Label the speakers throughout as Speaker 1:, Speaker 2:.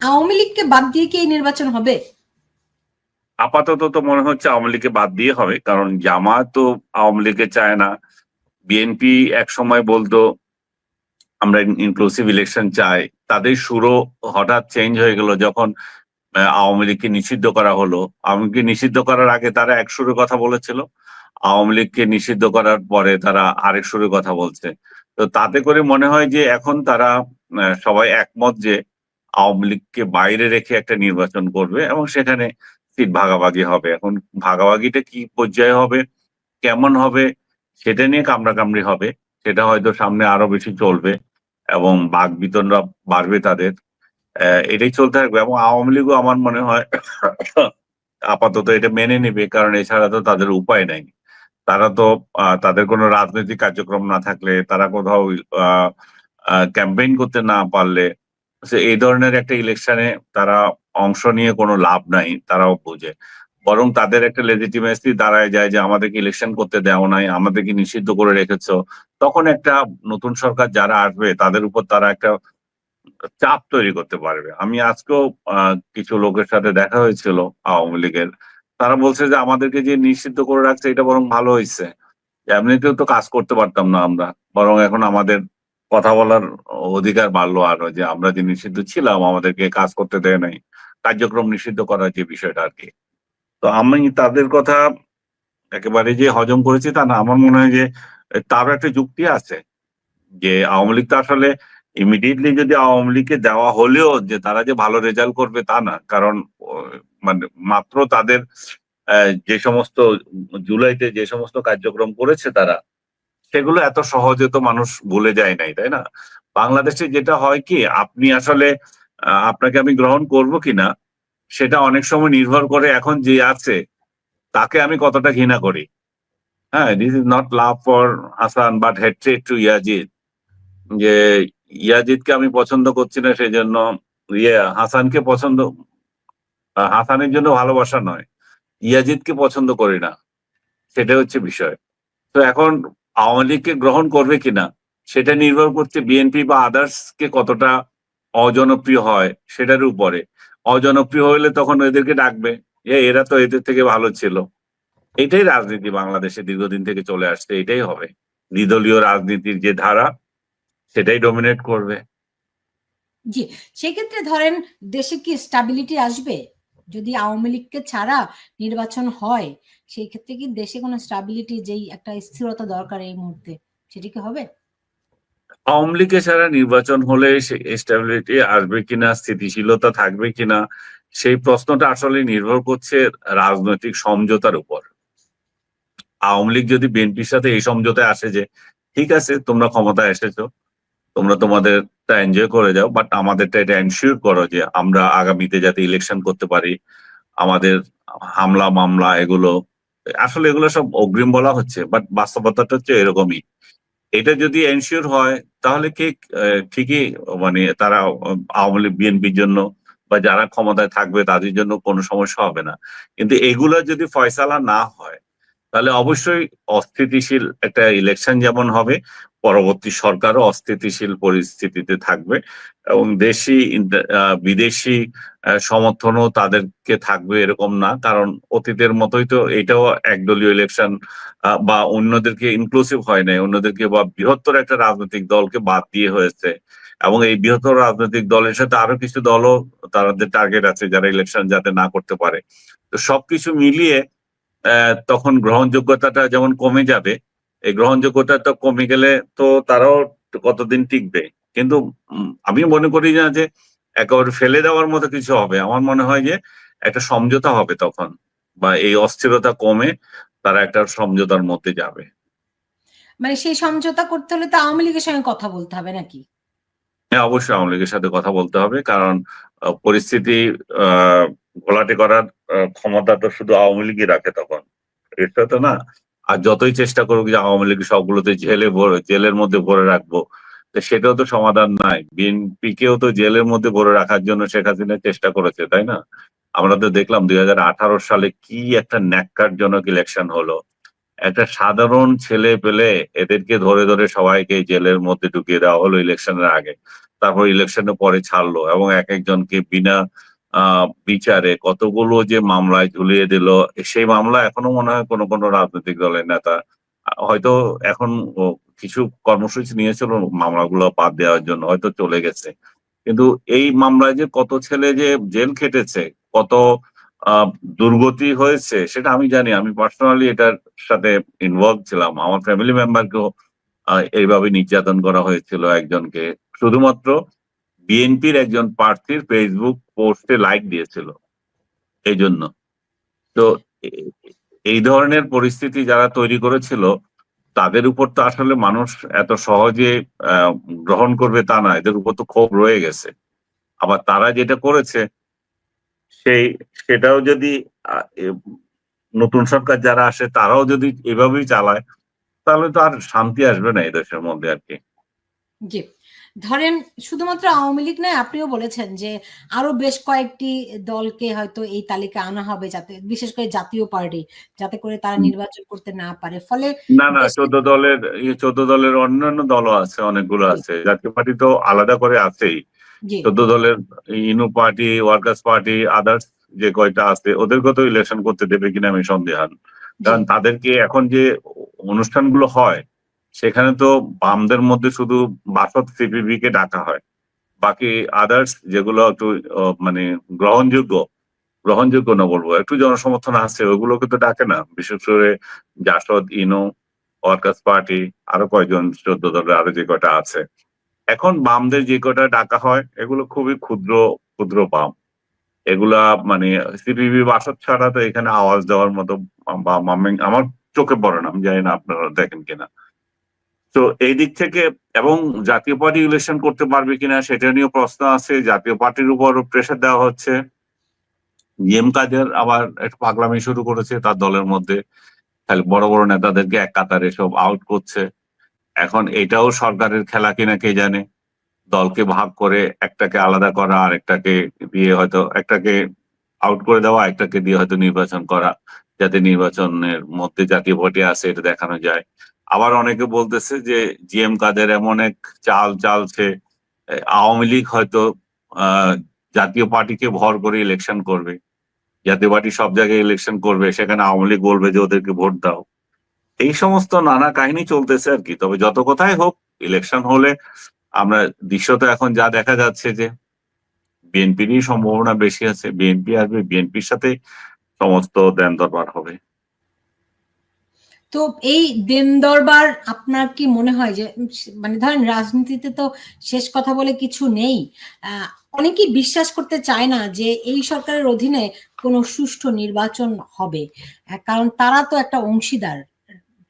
Speaker 1: আওয়ামী লীগকে বাদ দিয়ে কি এই নির্বাচন হবে?
Speaker 2: আপাতত তো মনে হচ্ছে আওয়ামী লীগকে বাদ দিয়ে হবে, কারণ জামাত তো আওয়ামী লীগকে চায় না। বিএনপি এক সময় বলতো, আমরা ইনক্লুসিভ ইলেকশন চাই। তাদের সুরও হঠাৎ চেঞ্জ হয়ে গেল যখন আওয়ামী লীগকে নিষিদ্ধ করা হলো। আওয়ামী লীগকে নিষিদ্ধ করার আগে তারা এক সুরে কথা বলেছিল, আওয়ামী লীগকে নিষিদ্ধ করার পরে তারা আরেক সুরে কথা বলছে। তো তাতে করে মনে হয় যে এখন তারা সবাই একমত যে আওয়ামী লীগকে বাইরে রেখে একটা নির্বাচন করবে এবং সেখানে সিট ভাগাভাগি হবে। এখন ভাগাভাগিটা কি পর্যায়ে হবে? কেমন হবে? সেটা নিয়ে কামড়াকামড়ি হবে। সেটা হয়তো সামনে আরও বেশি চলবে এবং বাঘ বিতনরা বাড়বে তাদের। এটাই চলতে থাকবে এবং আওয়ামী লীগও আমার মনে হয় আপাতত এটা মেনে নেবে, কারণ এছাড়া তো তাদের উপায় নাই। তারা তো তাদের কোনো রাজনৈতিক কার্যক্রম না থাকলে, তারা কোথাও ক্যাম্পেইন করতে না পারলে এই ধরনের একটা ইলেকশনে তারা অংশ নিয়ে কোনো লাভ নাই, তারাও বোঝে। বরং তাদের একটা লেজিটিমেসি দাঁড়ায় যায় যে আমাদেরকে ইলেকশন করতে দেওয়া নাই, আমাদেরকে নিষিদ্ধ করে রেখেছ। তখন একটা নতুন সরকার যারা আসবে, তাদের উপর তারা একটা চাপ তৈরি করতে পারবে। আমি আজকেও কিছু লোকের সাথে দেখা হয়েছিল আওয়ামী লীগের। তারা বলছে যে আমাদেরকে যে নিষিদ্ধ করে রাখছে, এটা বরং ভালো হয়েছে এমনিতেও তো কাজ করতে পারতাম না আমরা। বরং এখন আমাদের কথা বলার অধিকার বাড়লো আরও যে আমরা যে নিষিদ্ধ ছিলাম, আমাদেরকে কাজ করতে দেয় নাই, কার্যক্রম নিষিদ্ধ করার যে বিষয়টা আর কি। তো আমি তাদের কথা একেবারে যে হজম করেছি তা না, আমার মনে হয় যে তার একটা যুক্তি আছে যে আওয়ামী লীগ তো আসলে ইমিডিয়েটলি যদি আওয়ামী লীগকে দেওয়া হলেও যে তারা যে ভালো রেজাল্ট করবে তা না, কারণ মানে মাত্র তাদের যে সমস্ত জুলাইতে যে সমস্ত কার্যক্রম করেছে তারা সেগুলো এত সহজে তো মানুষ ভুলে যায় নাই, তাই না? বাংলাদেশে যেটা হয় কি, আপনি আসলে আপনাকে আমি গ্রহণ করব কিনা, সেটা অনেক সময় নির্ভর করে এখন যে আছে, তাকে আমি কতটা ঘৃণা করি। হ্যাঁ this is not love for Hasan but hatred to Yazid যে ইয়াজিদকে আমি পছন্দ করছি না সেই জন্য ইয়ে হাসানকে পছন্দ হাসানের জন্য ভালোবাসা নয়। ইয়াজিদকে পছন্দ করি না। সেটা হচ্ছে বিষয়। তো এখন আওয়ামী লীগকে গ্রহণ করবে কিনা, সেটা নির্ভর করছে বিএনপি বা আদার্স কে কতটা অজনপ্রিয় হয়, সেটার উপরে। অজনপ্রিয় হলে তখন এদেরকে ডাকবে, এ, এরা তো এদের থেকে ভালো ছিল। এটাই রাজনীতি বাংলাদেশে দীর্ঘদিন থেকে চলে আসছে, এটাই হবে। দ্বিদলীয় রাজনীতির যে ধারা, সেটাই ডমিনেট করবে।
Speaker 1: জি, সেক্ষেত্রে ধরেন দেশে কি স্টাবিলিটি আসবে? যদি আওয়ামী লীগকে ছাড়া নির্বাচন হয়, সেই ক্ষেত্রে কি দেশে কোনো স্টাবিলিটি যেই একটা স্থিরতা দরকার এই মুহূর্তে, সেটি কি হবে?
Speaker 2: আওয়ামী লীগের ছাড়া নির্বাচন হলে স্টেবিলিটি আসবে কিনা, স্থিতিশীলতা থাকবে কিনা, সেই প্রশ্নটা আসলে নির্ভর করছে রাজনৈতিক সমঝোতার উপর। আওয়ামী লীগ যদি বিএনপির সাথে এই সমঝোতায় আসে যে, ঠিক আছে, তোমরা ক্ষমতায় এসেছ তোমরা তোমাদেরটা এনজয় করে যাও বাট আমাদেরটা এটা এনশিওর করো যে আমরা আগামীতে যাতে ইলেকশন করতে পারি, আমাদের হামলা, মামলা এগুলো, আসলে এগুলো সব অগ্রিম বলা হচ্ছে বাট বাস্তবতাটা হচ্ছে এরকমই। এটা যদি এনশিওর হয়, তাহলে কে ঠিকই মানে তারা, আওয়ামী লীগ, বিএনপির জন্য বা যারা ক্ষমতায় থাকবে তাদের জন্য কোনো সমস্যা হবে না। কিন্তু এগুলো যদি ফয়সালা না হয়, তাহলে অবশ্যই অস্থিতিশীল একটা ইলেকশন যেমন হবে পরবর্তী সরকারও অস্থিতিশীল পরিস্থিতিতে থাকবে এবং দেশি বিদেশি সমর্থনও তাদেরকে থাকবে এরকম না। কারণ অতীতের মতোই তো এটাও একদলীয় ইলেকশন বা অন্যদেরকে ইনক্লুসিভ হয় নাই। অন্যদেরকে বা বৃহত্তর একটা রাজনৈতিক দলকে বাদ দিয়ে হয়েছে। এবং এই বৃহত্তর রাজনৈতিক দলের সাথে আরও কিছু দলও তাদের টার্গেট আছে যারা ইলেকশন যাতে না করতে পারে। তো সবকিছু মিলিয়ে তখন গ্রহণযোগ্যতাটা যেমন কমে যাবে এই গ্রহণযোগ্যতা তো কমে গেলে তো তারাও কতদিন টিকবে? কিন্তু আমি মনে করি না যে একেবারে ফেলে দেওয়ার মতো কিছু হবে। আমার মনে হয় যে একটা সমঝোতা হবে তখন বা এই অস্থিরতা কমে তারা একটা সমঝোতার মধ্যে যাবে।
Speaker 1: মানে সেই সমঝোতা করতে হলে তো আওয়ামী লীগের সঙ্গে কথা বলতে হবে নাকি?
Speaker 2: হ্যাঁ অবশ্যই আওয়ামী লীগের সাথে কথা বলতে হবে কারণ পরিস্থিতি আহ, ঘোলাটে করার ক্ষমতা তো শুধু আওয়ামী লীগই রাখে তখন। এটা তো না আর যতই চেষ্টা করুক যে আওয়ামী লীগ সবগুলোতে জেলে ভরে, জেলের মধ্যে ভরে রাখব সেটাও তো সমাধান নাই। বিএনপি কেও তো জেলের মধ্যে ভরে রাখার জন্য শেখ হাসিনা চেষ্টা করেছে, তাই না? আমরা তো দেখলাম দুই হাজার আঠারো সালে কি একটা ন্যাক্কারজনক ইলেকশন হলো। একটা সাধারণ ছেলে পেলে এদেরকে ধরে ধরে সবাইকে জেলের মধ্যে ঢুকিয়ে দেওয়া হলো ইলেকশনের আগে। তারপর ইলেকশনের পরে ছাড়লো এবং এক একজনকে বিনা বিচারে কতগুলো যে মামলায় ঝুলিয়ে দিল, সেই মামলা এখনও মনে হয় কোনো কোনো রাজনৈতিক দলের নেতা হয়তো এখন কিছু কর্মসূচি নিয়েছিল, মামলাগুলো বাদ দেওয়ার জন্য হয়তো চলে গেছে। কিন্তু এই মামলায় যে কত ছেলে যে জেল খেটেছে, কত দুর্গতি হয়েছে, সেটা আমি জানি। আমি পার্সোনালি এটার সাথে ইনভলভ ছিলাম। আমার ফ্যামিলি মেম্বারকেও এইভাবে নির্যাতন করা হয়েছিল একজনকে। শুধুমাত্র বিএনপির একজন প্রার্থীর ফেসবুক পোস্টে লাইক দিয়েছিল। এই জন্য তো এই ধরনের পরিস্থিতি যারা তৈরি করেছিল, তাদের উপর তো আসলে মানুষ এত সহজে গ্রহণ করবে তা না, এদের উপর তো ক্ষোভ রয়ে গেছে। আবার তারা যেটা করেছে, সেই, সেটাও যদি নতুন সরকার যারা আসে, তারাও যদি এভাবেই চালায়, তাহলে তো আর শান্তি আসবে না এই দেশের মধ্যে আর কি।
Speaker 1: জি। ধরেন শুধুমাত্র আওয়ামী লীগ নয় আপনিও বলেছেন যে আরও বেশ কয়েকটি দলকে হয়তো এই তালিকা আনা হবে যাতে বিশেষ করে জাতীয় পার্টি যাতে করে তারা নির্বাচন করতে না পারে। ফলে
Speaker 2: না না চোদ্দ দলের চোদ্দ দলের অন্যান্য দলও আছে অনেকগুলো আছে। জাতীয় পার্টি তো আলাদা করে আছেই। চোদ্দ দলের Inu party workers party others যে কয়টা আছে ওদেরকে তো ইলেকশন করতে দেবে কিনা আমি সন্দেহান। কারণ তাদেরকে এখন যে অনুষ্ঠানগুলো হয় সেখানে তো বামদের মধ্যে শুধু বাসদ সিপিবি কে ডাকা হয়। বাকি আদার্স যেগুলো একটু মানে গ্রহণযোগ্য গ্রহণযোগ্য না বলব, একটু জনসমর্থন আছে, ওগুলোকে তো ডাকে না। বিশেষ করে জাসদ, ইনো, ওয়ার্কার্স পার্টি, আরও কয়েকজন চোদ্দ দলের, আরও যে কয়টা আছে। এখন বামদের যে কটা ডাকা হয়, এগুলো খুবই ক্ষুদ্র ক্ষুদ্র বাম। এগুলা মানে সিপিবি বাসদ ছাড়া তো এখানে আওয়াজ দেওয়ার মতো বা আমার চোখে পড়ে না, আমি জানি না আপনারা দেখেন কিনা। তো এই দিক থেকে, এবং জাতীয় পার্টি ইলেকশন করতে পারবে কিনা, সেটা নিয়েও প্রশ্ন আছে। জাতীয় পার্টির উপর প্রেশার দেওয়া হচ্ছে। জিএম কাদের আবার একটু পাগলামি শুরু করেছে তার দলের মধ্যে। খালি বড় বড় নেতাদেরকে এক কাতারে সব আউট করছে। এখন এটাও সরকারের খেলা কিনা কে জানে? দলকে ভাগ করে একটাকে আলাদা করা আর একটাকে দিয়ে হয়তো, একটাকে আউট করে দেওয়া একটাকে দিয়ে হয়তো নির্বাচন করা, যাতে নির্বাচনের মধ্যে জাতীয় ভোটে আছে এটা দেখানো যায়। আবার অনেকে বলতেছে যে জিএম কাদের এমন এক চাল চালছে আওয়ামী লীগ হয়তো জাতীয় পার্টিকে ভর করে ইলেকশন করবে, জাতীয় পার্টি সব জায়গায় ইলেকশন করবে, সেখানে আওয়ামী লীগ বলবে যে ওদেরকে ভোট দাও। এই সমস্ত নানা কাহিনী চলতেছে আর কি। তবে যত কথাই হোক ইলেকশন হলে আমরা দৃশ্য তো এখন যা দেখা যাচ্ছে যে বিএনপিরই সম্ভাবনা বেশি আছে, বিএনপি আসবে, বিএনপির সাথে সমস্ত দেন দরবার হবে।
Speaker 1: তো এই দেন দরবার আপনার কি মনে হয় যে মানে ধরেন রাজনীতিতে তো শেষ কথা বলে কিছু নেই অনেকেই বিশ্বাস করতে চায় না যে এই সরকারের অধীনে কোনো সুষ্ঠু নির্বাচন হবে। কারণ তারা তো একটা অংশীদার।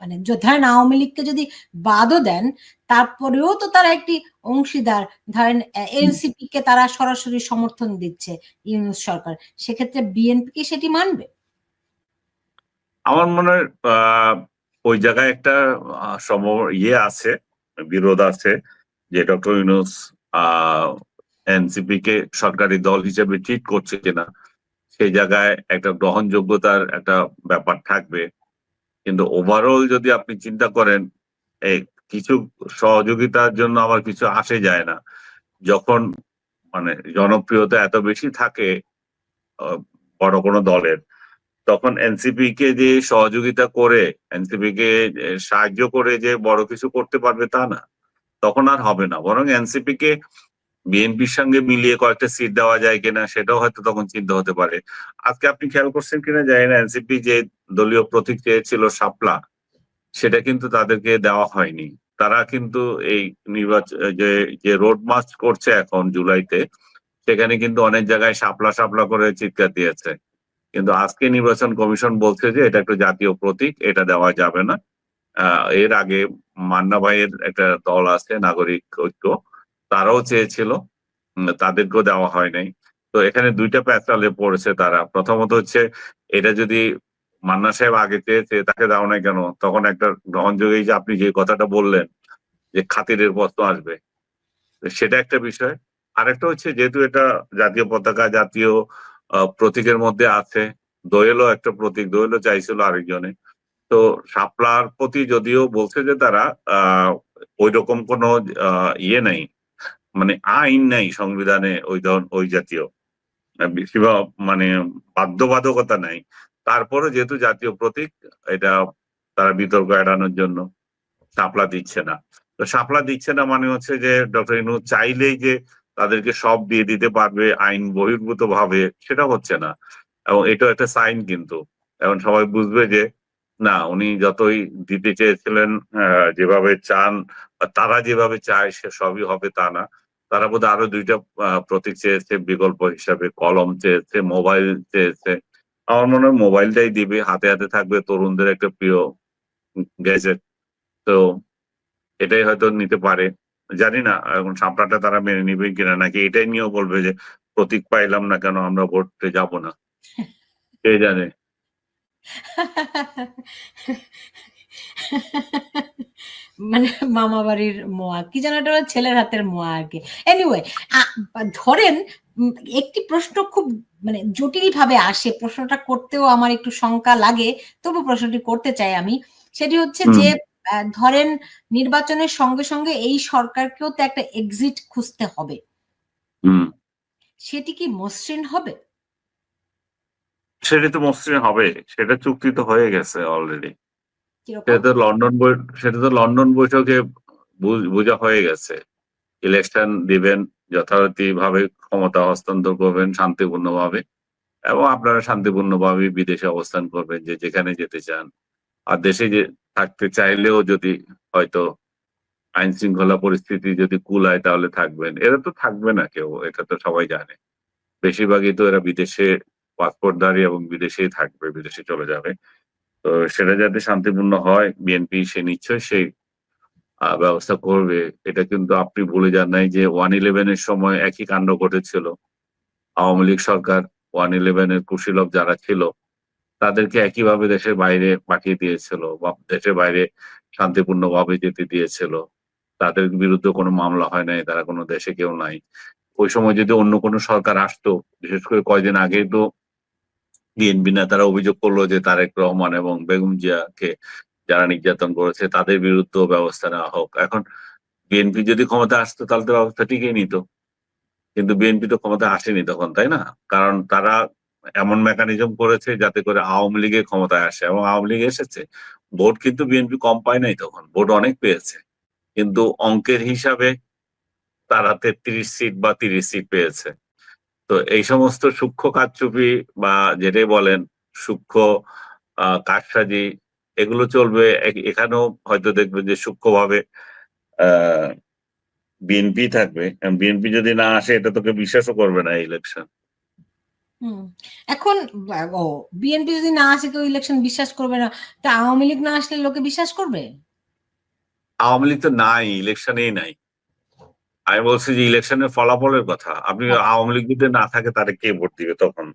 Speaker 1: মানে ধরেন আওয়ামী লীগকে যদি বাদও দেন তারপরেও তো তারা একটি অংশীদার। ধরেন এনসিপি কে তারা সরাসরি সমর্থন দিচ্ছে ইউনুস সরকার। সেক্ষেত্রে বিএনপি কি সেটি মানবে?
Speaker 2: আমার মনে হয় ওই জায়গায় একটা সম ইয়ে আছে, বিরোধ আছে যে ডক্টর ইউনুস এনসিপি কে সরকারি দল হিসেবে ট্রিট করছে কিনা, সেই জায়গায় একটা গ্রহণযোগ্যতার একটা ব্যাপার থাকবে। কিন্তু ওভারঅল যদি আপনি চিন্তা করেন কিছু সহযোগিতার জন্য আবার কিছু আসে যায় না। যখন মানে জনপ্রিয়তা এত বেশি থাকে বড় কোনো দলের তখন এনসিপি কে যে সহযোগিতা করে এনসিপি কে সাহায্য করে যে বড় কিছু করতে পারবে তা না, তখন আর হবে না। বরং এনসিপি কে বিএনপির সঙ্গে মিলিয়ে কয়েকটা সিট দেওয়া যায় কিনা, সেটাও হয়তো তখন চিন্তা হতে পারে। আজকে আপনি খেয়াল করছেন কিনা জানি না, এনসিপি যে দলীয় প্রতীক চেয়েছিল সাপলা সেটা কিন্তু তাদেরকে দেওয়া হয়নি। তারা কিন্তু এই নির্বাচন যে যে রোড মার্চ করছে এখন জুলাইতে, সেখানে কিন্তু অনেক জায়গায় সাপলা সাপলা করে চিৎকার দিয়েছে। কিন্তু আজকে নির্বাচন কমিশন বলছে যে এটা একটা জাতীয় প্রতীক, এটা দেওয়া যাবে না। এর আগে মান্না ভাইয়ের একটা দল আছে, নাগরিক ঐক্য, তারাও চেয়েছিল তাদেরকেও দেওয়া হয় নাই। তো এখানে দুইটা প্যাচালে পড়েছে তারা। প্রথমত হচ্ছে, এটা যদি মান্না সাহেব আগে চেয়েছে, তাকে দেওয়া নাই কেন? তখন একটা গ্রহণযোগ্য যে আপনি যে কথাটা বললেন, যে খাতিরের প্রশ্ন আসবে, সেটা একটা বিষয়। আরেকটা হচ্ছে, যেহেতু এটা জাতীয় পতাকা, জাতীয় প্রতীকের মধ্যে আছে। দোয়েলও একটা প্রতীক, দোয়েলও চাইছিল আরেকজনে। তো শাপলার প্রতি যদিও বলছে যে তারা ওই রকম কোনো ইয়ে নেই মানে আইন নেই সংবিধানে ওই ওই জাতীয়। মানে বাধ্যবাধকতা নাই। তারপরে যেহেতু জাতীয় প্রতীক, এটা তারা বিতর্ক এড়ানোর জন্য শাপলা দিচ্ছে না। তো শাপলা দিচ্ছে না মানে হচ্ছে যে, ডক্টর ইনু চাইলেই যে তাদেরকে সব দিয়ে দিতে পারবে আইন বহির্ভূত ভাবে সেটা হচ্ছে না। এবং এটাও একটা সাইন কিন্তু। এখন সবাই বুঝবে যে, না, উনি যতই দিতে চেয়েছিলেন যেভাবে চান তারা যেভাবে চায়, সে সবই হবে তা না। তারা বোধহয় আরও দুইটা প্রতীক চেয়েছে, বিকল্প হিসাবে কলম চেয়েছে, মোবাইল চেয়েছে। আমার মনে হয় মোবাইলটাই দিবে, হাতে হাতে থাকবে তরুণদের একটা প্রিয় গ্যাজেট। তো এটাই হয়তো নিতে পারে। জানি না এখন সাপড়াটা তারা মেনে নিবে কিনা নাকি এটাই নিয়েও বলবে যে প্রতীক পাইলাম না কেন আমরা ভোটে যাব না? কে জানে?
Speaker 1: মানে মামা বাড়ির মোয়া কি যেন এটা ছেলের হাতের মোয়া আর কি। এনিওয়ে ধরেন একটি প্রশ্ন খুব মানে জটিল ভাবে আসে প্রশ্নটা করতেও আমার একটু শঙ্কা লাগে তবু প্রশ্নটি করতে চাই আমি। সেটি হচ্ছে যে ধরেন নির্বাচনের সঙ্গে সঙ্গে এই সরকারকেও তো একটা এক্সিট খুঁজতে হবে।
Speaker 2: হম।
Speaker 1: সেটি কি মসৃণ হবে?
Speaker 2: সেটা তো মসৃণ হবে সেটা চুক্তি তো হয়ে গেছে অলরেডি সেটা তো লন্ডন সেটা তো লন্ডন বৈঠকে বোঝা হয়ে গেছে। ইলেকশন দিবেন যথারীতি ভাবে ক্ষমতা হস্তান্তর করবেন শান্তিপূর্ণভাবে এবং আপনারা শান্তিপূর্ণভাবে বিদেশে অবস্থান করবেন যে যেখানে যেতে চান। আর দেশে যে থাকতে চাইলেও যদি হয়তো আইন শৃঙ্খলা পরিস্থিতি যদি কুলায় তাহলে থাকবেন। এরা তো থাকবে না কেউ, এটা তো সবাই জানে। বেশিরভাগই তো এরা বিদেশে পাসপোর্টধারী এবং বিদেশেই থাকবে, বিদেশে চলে যাবে। তো সেটা যাতে শান্তিপূর্ণ হয়, বিএনপি সে নিশ্চয় সেই ব্যবস্থা করবে। এটা কিন্তু আপনি ভুলে যান নাই যে ওয়ান ইলেভেনের সময় একই কাণ্ড ঘটেছিল। আওয়ামী লীগ সরকার ওয়ান ইলেভেনের কুশীলভ যারা ছিল তাদেরকে একইভাবে দেশের বাইরে পাঠিয়ে দিয়েছিল বা দেশের বাইরে শান্তিপূর্ণভাবে যেতে দিয়েছিল। তাদের বিরুদ্ধে কোনো মামলা হয় নাই, তারা কোনো দেশে কেউ নাই। ওই সময় যদি অন্য কোনো সরকার আসতো, বিশেষ করে কয়দিন আগেই তো বিএনপি নেতারা অভিযোগ করল যে তারেক রহমান এবং বেগম জিয়াকে যারা নির্যাতন করেছে, তাদের বিরুদ্ধেও ব্যবস্থা নেওয়া হোক। এখন বিএনপি যদি ক্ষমতা আসতো, তাহলে তো ব্যবস্থা ঠিকই নিত। কিন্তু বিএনপি তো ক্ষমতা আসেনি তখন, তাই না? কারণ তারা এমন মেকানিজম করেছে যাতে করে আওয়ামী লীগের ক্ষমতায় আসে এবং আওয়ামী লীগ এসেছে। ভোট কিন্তু বিএনপি কম পায় নাই তখন, ভোট অনেক পেয়েছে। কিন্তু অঙ্কের হিসাবে তারা তেত্রিশ সিট বা তিরিশ সিট পেয়েছে। তো এই সমস্ত সূক্ষ্ম কারচুপি বা যেটাই বলেন, সূক্ষ্ম কারসাজি, এগুলো চলবে। এখানেও হয়তো দেখবেন যে সূক্ষ্মভাবে বিএনপি থাকবে। বিএনপি যদি না আসে, এটা তোকে বিশ্বাসও করবে না ইলেকশন
Speaker 1: হুম। এখন ও বিএনপি যদি না আসে কেউ ইলেকশন বিশ্বাস করবে না। তা আওয়ামী লীগ না আসলে লোকে বিশ্বাস করবে?
Speaker 2: আওয়ামী লীগ তো নাই ইলেকশনেই নাই। আমি বলছি যে ইলেকশনের ফলাফলের কথা। আপনি আওয়ামী লীগ যদি না থাকে তাহলে কে ভোট দিবে তখন?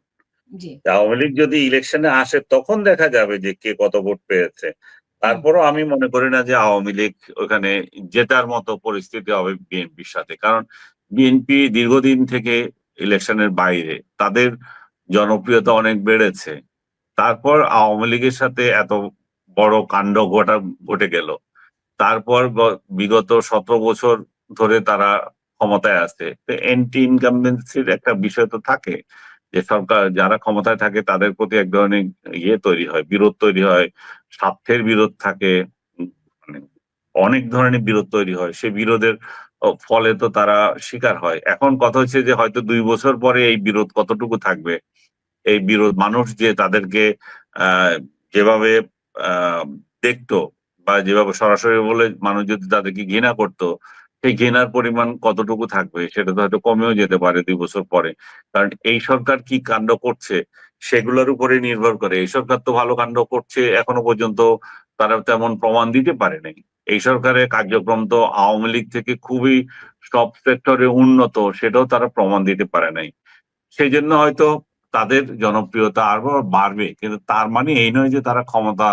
Speaker 2: আওয়ামী লীগ যদি ইলেকশনে আসে তখন দেখা যাবে যে কে কত ভোট পেয়েছে। তারপরও আমি মনে করি না যে আওয়ামী লীগ ওখানে জেতার মতো পরিস্থিতি হবে বিএনপির সাথে। কারণ বিএনপি দীর্ঘদিন থেকে ইলেকশনের বাইরে, তাদের জনপ্রিয়তা অনেক বেড়েছে। তারপর আওয়ামী লীগের সাথে এত বড় কাণ্ড ঘটা, ঘটে গেল। তারপর বিগত সতেরো বছর ধরে তারা ক্ষমতায় আছে। এন্টি ইনকামবেন্সির একটা বিষয় তো থাকে যে সরকার, যারা ক্ষমতায় থাকে তাদের প্রতি এক ধরনের ইয়ে তৈরি হয়, বিরোধ তৈরি হয়, স্বার্থের বিরোধ থাকে মানে অনেক ধরনের বিরোধ তৈরি হয়। সেই বিরোধের ফলে তো তারা শিকার হয়। এখন কথা হচ্ছে যে হয়তো দুই বছর পরে এই বিরোধ কতটুকু থাকবে? এই বিরোধ মানুষ যে তাদেরকে যেভাবে দেখতো বা যেভাবে সরাসরি বলে মানুষ যদি তাদেরকে ঘৃণা করতো, সেই ঘৃণার পরিমাণ কতটুকু থাকবে সেটা তো হয়তো কমেও যেতে পারে দুই বছর পরে। কারণ এই সরকার কি কাণ্ড করছে সেগুলোর উপরে নির্ভর করে। এই সরকার তো ভালো কাণ্ড করছে, এখনও পর্যন্ত তারা তেমন প্রমাণ দিতে পারে নাই এই সরকারের কার্যক্রম তো আওয়ামী লীগ থেকে খুবই সব সেক্টরে উন্নত, সেটাও তারা প্রমাণ দিতে পারে নাই। সেই জন্য হয়তো তাদের জনপ্রিয়তা আরও বাড়বে, কিন্তু তার মানে এই নয় যে তারা ক্ষমতা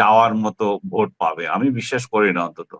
Speaker 2: যাওয়ার মতো ভোট পাবে। আমি বিশ্বাস করি না অন্তত।